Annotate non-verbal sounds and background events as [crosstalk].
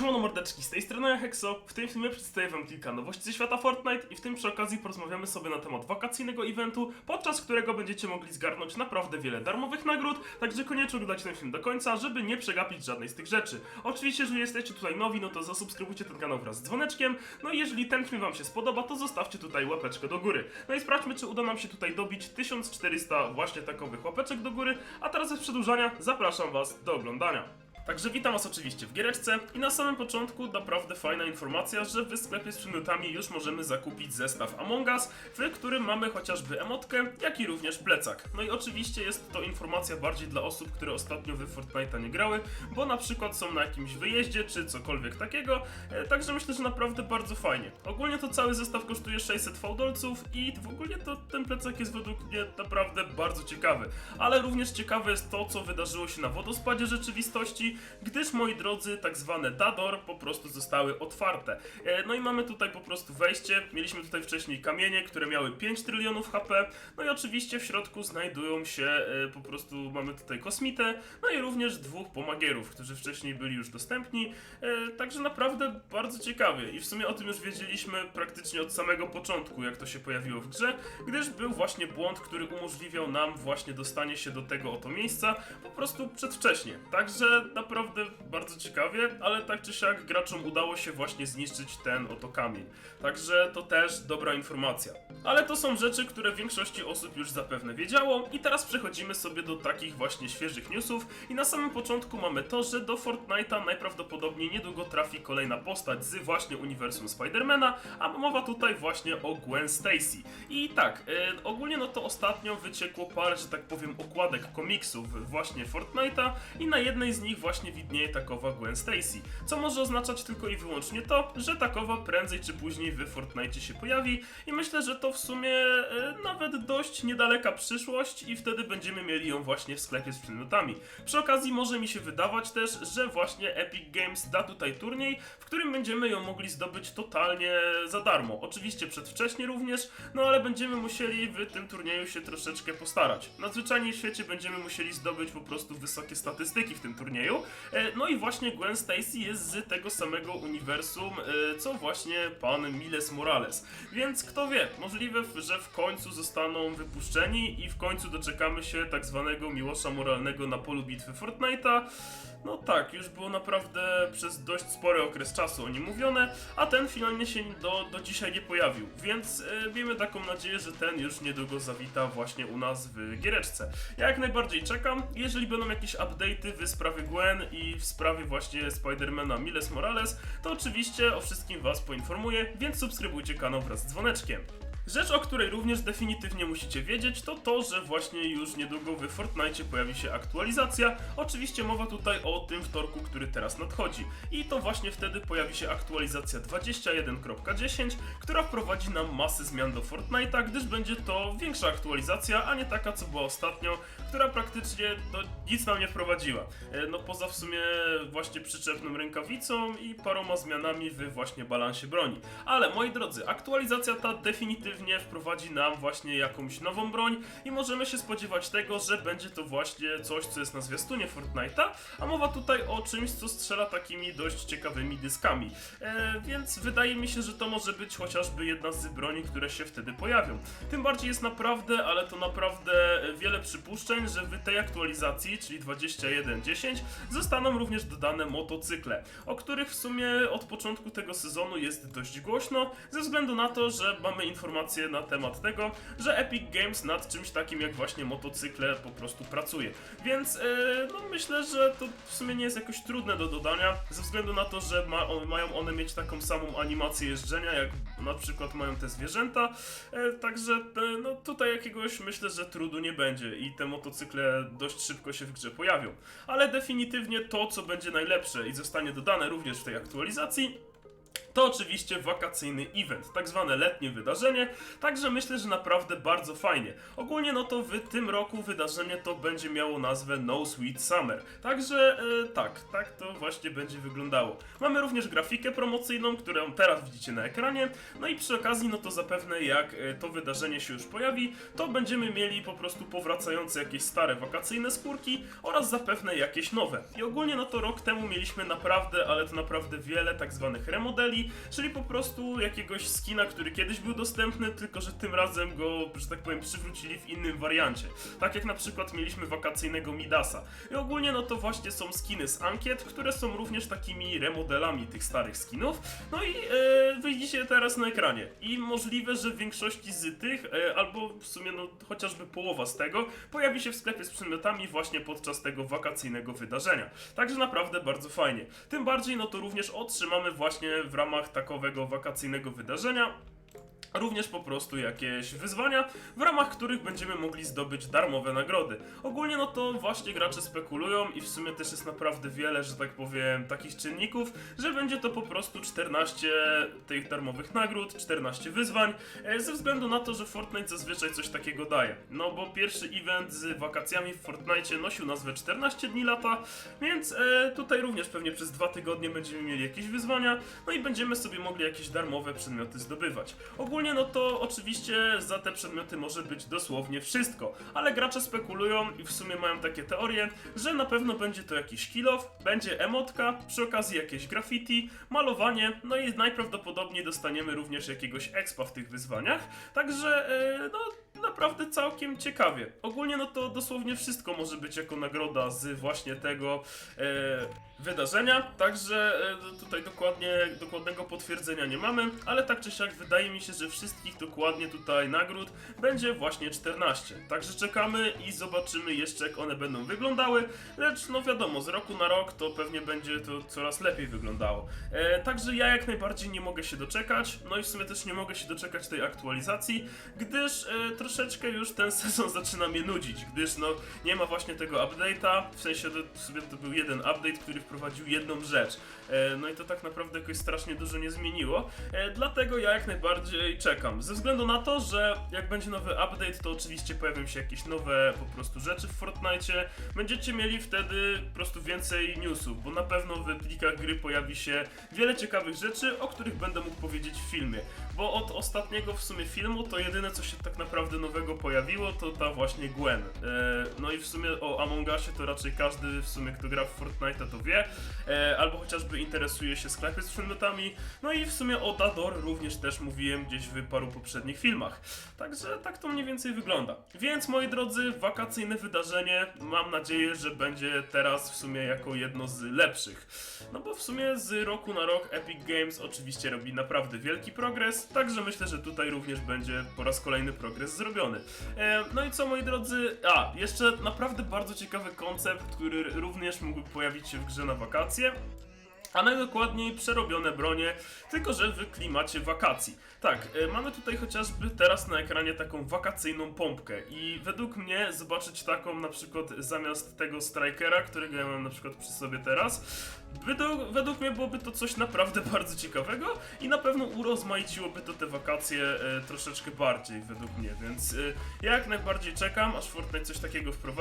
Siemano mordeczki, z tej strony Hexo. W tym filmie przedstawię wam kilka nowości ze świata Fortnite i w tym przy okazji porozmawiamy sobie na temat wakacyjnego eventu, podczas którego będziecie mogli zgarnąć naprawdę wiele darmowych nagród, także koniecznie oglądajcie ten film do końca, żeby nie przegapić żadnej z tych rzeczy. Oczywiście, jeżeli jesteście tutaj nowi, no to zasubskrybujcie ten kanał wraz z dzwoneczkiem, no i jeżeli ten film wam się spodoba, to zostawcie tutaj łapeczkę do góry. No i sprawdźmy, czy uda nam się tutaj dobić 1400 właśnie takowych łapeczek do góry, a teraz bez przedłużania zapraszam was do oglądania. Także witam Was oczywiście w giereczce i na samym początku naprawdę fajna informacja, że w sklepie z przedmiotami już możemy zakupić zestaw Among Us, w którym mamy chociażby emotkę, jak i również plecak. No i oczywiście jest to informacja bardziej dla osób, które ostatnio w Fortnite'a nie grały, bo na przykład są na jakimś wyjeździe czy cokolwiek takiego, e, także myślę, że naprawdę bardzo fajnie. Ogólnie to cały zestaw kosztuje 600 fałdolców i w ogóle to ten plecak jest według mnie naprawdę bardzo ciekawy. Ale również ciekawe jest to, co wydarzyło się na wodospadzie rzeczywistości, gdyż moi drodzy, tak zwane Dador po prostu zostały otwarte. E, No i mamy tutaj po prostu wejście. Mieliśmy tutaj wcześniej kamienie, które miały 5 trylionów HP. No i oczywiście w środku znajdują się e, po prostu mamy tutaj kosmitę, no i również dwóch pomagierów, którzy wcześniej byli już dostępni. E, Także naprawdę bardzo ciekawie i w sumie o tym już wiedzieliśmy praktycznie od samego początku, jak to się pojawiło w grze, gdyż był właśnie błąd, który umożliwiał nam właśnie dostanie się do tego oto miejsca po prostu przedwcześnie. Także naprawdę bardzo ciekawie, ale tak czy siak graczom udało się właśnie zniszczyć ten oto kamień. Także to też dobra informacja. Ale to są rzeczy, które większości osób już zapewne wiedziało i teraz przechodzimy sobie do takich właśnie świeżych newsów i na samym początku mamy to, że do Fortnite'a najprawdopodobniej niedługo trafi kolejna postać z właśnie uniwersum Spidermana, a mowa tutaj właśnie o Gwen Stacy. I tak, e, ogólnie no to ostatnio wyciekło parę, że tak powiem, okładek komiksów właśnie Fortnite'a i na jednej z nich właśnie widnieje takowa Gwen Stacy, co może oznaczać tylko i wyłącznie to, że takowa prędzej czy później w Fortnite się pojawi i myślę, że to w sumie e, nawet dość niedaleka przyszłość i wtedy będziemy mieli ją właśnie w sklepie z przedmiotami. Przy okazji może mi się wydawać też, że właśnie Epic Games da tutaj turniej, w którym będziemy ją mogli zdobyć totalnie za darmo. Oczywiście przedwcześnie również, no ale będziemy musieli w tym turnieju się troszeczkę postarać. Nadzwyczajnie w świecie będziemy musieli zdobyć po prostu wysokie statystyki w tym turnieju. E, No i właśnie Gwen Stacy jest z tego samego uniwersum, e, co właśnie pan Miles Morales. Więc kto wie, możliwe, że w końcu zostaną wypuszczeni i w końcu doczekamy się tak zwanego Miłosza Moralnego na polu bitwy Fortnite'a. No tak, już było naprawdę przez dość spory okres czasu o nim mówione, a ten finalnie się do, do dzisiaj nie pojawił, więc e, miejmy taką nadzieję, że ten już niedługo zawita właśnie u nas w giereczce. Ja jak najbardziej czekam, jeżeli będą jakieś update'y w sprawie Gwen i w sprawie właśnie Spidermana Miles Morales, to oczywiście o wszystkim was poinformuję, więc subskrybujcie kanał wraz z dzwoneczkiem. Rzecz, o której również definitywnie musicie wiedzieć, to to, że właśnie już niedługo w Fortnite pojawi się aktualizacja. Oczywiście mowa tutaj o tym wtorku, który teraz nadchodzi. I to właśnie wtedy pojawi się aktualizacja 21.10, która wprowadzi nam masę zmian do Fortnite'a, gdyż będzie to większa aktualizacja, a nie taka, co była ostatnio, która praktycznie no, nic nam nie wprowadziła. E, No poza w sumie właśnie przyczepną rękawicą i paroma zmianami w właśnie balansie broni. Ale moi drodzy, aktualizacja ta definitywnie wprowadzi nam właśnie jakąś nową broń i możemy się spodziewać tego, że będzie to właśnie coś, co jest na zwiastunie Fortnite'a, a mowa tutaj o czymś, co strzela takimi dość ciekawymi dyskami. E, więc wydaje mi się, że to może być chociażby jedna z broni, które się wtedy pojawią. Tym bardziej jest naprawdę, ale to naprawdę wiele przypuszczeń, że w tej aktualizacji, czyli 21.10, zostaną również dodane motocykle, o których w sumie od początku tego sezonu jest dość głośno, ze względu na to, że mamy informacje na temat tego, że Epic Games nad czymś takim jak właśnie motocykle po prostu pracuje. Więc e, no myślę, że to w sumie nie jest jakoś trudne do dodania, ze względu na to, że ma, on, mają one mieć taką samą animację jeżdżenia, jak na przykład mają te zwierzęta. E, także e, no tutaj jakiegoś myślę, że trudu nie będzie i te motocykle dość szybko się w grze pojawią. Ale definitywnie to, co będzie najlepsze i zostanie dodane również w tej aktualizacji, to oczywiście wakacyjny event, tak zwane letnie wydarzenie, także myślę, że naprawdę bardzo fajnie. Ogólnie no to w tym roku wydarzenie to będzie miało nazwę No Sweet Summer, także e, tak, tak to właśnie będzie wyglądało. Mamy również grafikę promocyjną, którą teraz widzicie na ekranie, no i przy okazji no to zapewne jak e, to wydarzenie się już pojawi, to będziemy mieli po prostu powracające jakieś stare wakacyjne skórki oraz zapewne jakieś nowe. I ogólnie no to rok temu mieliśmy naprawdę, ale to naprawdę wiele tak zwanych remodeli, czyli po prostu jakiegoś skina, który kiedyś był dostępny, tylko że tym razem go, że tak powiem, przywrócili w innym wariancie. Tak jak na przykład mieliśmy wakacyjnego Midasa. I ogólnie no to właśnie są skiny z ankiet, które są również takimi remodelami tych starych skinów. No i e, widzicie teraz na ekranie. I możliwe, że w większości z tych, e, albo w sumie no chociażby połowa z tego, pojawi się w sklepie z przedmiotami właśnie podczas tego wakacyjnego wydarzenia. Także naprawdę bardzo fajnie. Tym bardziej no to również otrzymamy właśnie w ramach takowego wakacyjnego wydarzenia również po prostu jakieś wyzwania, w ramach których będziemy mogli zdobyć darmowe nagrody. Ogólnie no to właśnie gracze spekulują i w sumie też jest naprawdę wiele, że tak powiem, takich czynników, że będzie to po prostu 14 tych darmowych nagród, 14 wyzwań, e, ze względu na to, że Fortnite zazwyczaj coś takiego daje. No bo pierwszy event z wakacjami w Fortnite nosił nazwę 14 dni lata, więc e, tutaj również pewnie przez dwa tygodnie będziemy mieli jakieś wyzwania, no i będziemy sobie mogli jakieś darmowe przedmioty zdobywać. Ogólnie no to oczywiście za te przedmioty może być dosłownie wszystko, ale gracze spekulują i w sumie mają takie teorie, że na pewno będzie to jakiś kill off, będzie emotka, przy okazji jakieś graffiti, malowanie, no i najprawdopodobniej dostaniemy również jakiegoś expa w tych wyzwaniach, także e, no naprawdę całkiem ciekawie. Ogólnie no to dosłownie wszystko może być jako nagroda z właśnie tego e, wydarzenia, także e, tutaj dokładnie, dokładnego potwierdzenia nie mamy, ale tak czy siak wydaje mi się, że wszystkich dokładnie tutaj nagród będzie właśnie 14. Także czekamy i zobaczymy jeszcze jak one będą wyglądały, lecz no wiadomo, z roku na rok to pewnie będzie to coraz lepiej wyglądało. E, także ja jak najbardziej nie mogę się doczekać, no i w sumie też nie mogę się doczekać tej aktualizacji, gdyż e, troszeczkę już ten [laughs] sezon zaczyna mnie nudzić, gdyż no nie ma właśnie tego update'a, w sensie to, w sumie to był jeden update, który wprowadził jedną rzecz. E, no i to tak naprawdę jakoś strasznie dużo nie zmieniło, e, dlatego ja jak najbardziej czekam. Ze względu na to, że jak będzie nowy update, to oczywiście pojawią się jakieś nowe po prostu rzeczy w Fortnite. Będziecie mieli wtedy po prostu więcej newsów, bo na pewno w plikach gry pojawi się wiele ciekawych rzeczy, o których będę mógł powiedzieć w filmie. Bo od ostatniego w sumie filmu to jedyne co się tak naprawdę nowego pojawiło to ta właśnie Gwen. E, no i w sumie o Among Usie to raczej każdy w sumie kto gra w Fortnite to wie, e, albo chociażby interesuje się sklepy z przedmiotami. No i w sumie o Dador również też mówiłem gdzieś w paru poprzednich filmach. Także tak to mniej więcej wygląda. Więc moi drodzy, wakacyjne wydarzenie mam nadzieję, że będzie teraz w sumie jako jedno z lepszych. No bo w sumie z roku na rok Epic Games oczywiście robi naprawdę wielki progres, także myślę, że tutaj również będzie po raz kolejny progres zrobiony. E, no i co moi drodzy, a jeszcze naprawdę bardzo ciekawy koncept, który również mógł pojawić się w grze na wakacje a najdokładniej przerobione bronie, tylko że w klimacie wakacji. Tak, e, mamy tutaj chociażby teraz na ekranie taką wakacyjną pompkę i według mnie zobaczyć taką na przykład zamiast tego strikera, którego ja mam na przykład przy sobie teraz, według, według mnie byłoby to coś naprawdę [laughs] bardzo ciekawego i na pewno urozmaiciłoby to te wakacje e, troszeczkę bardziej według mnie, więc e, ja jak najbardziej czekam, aż Fortnite coś takiego wprowadzi.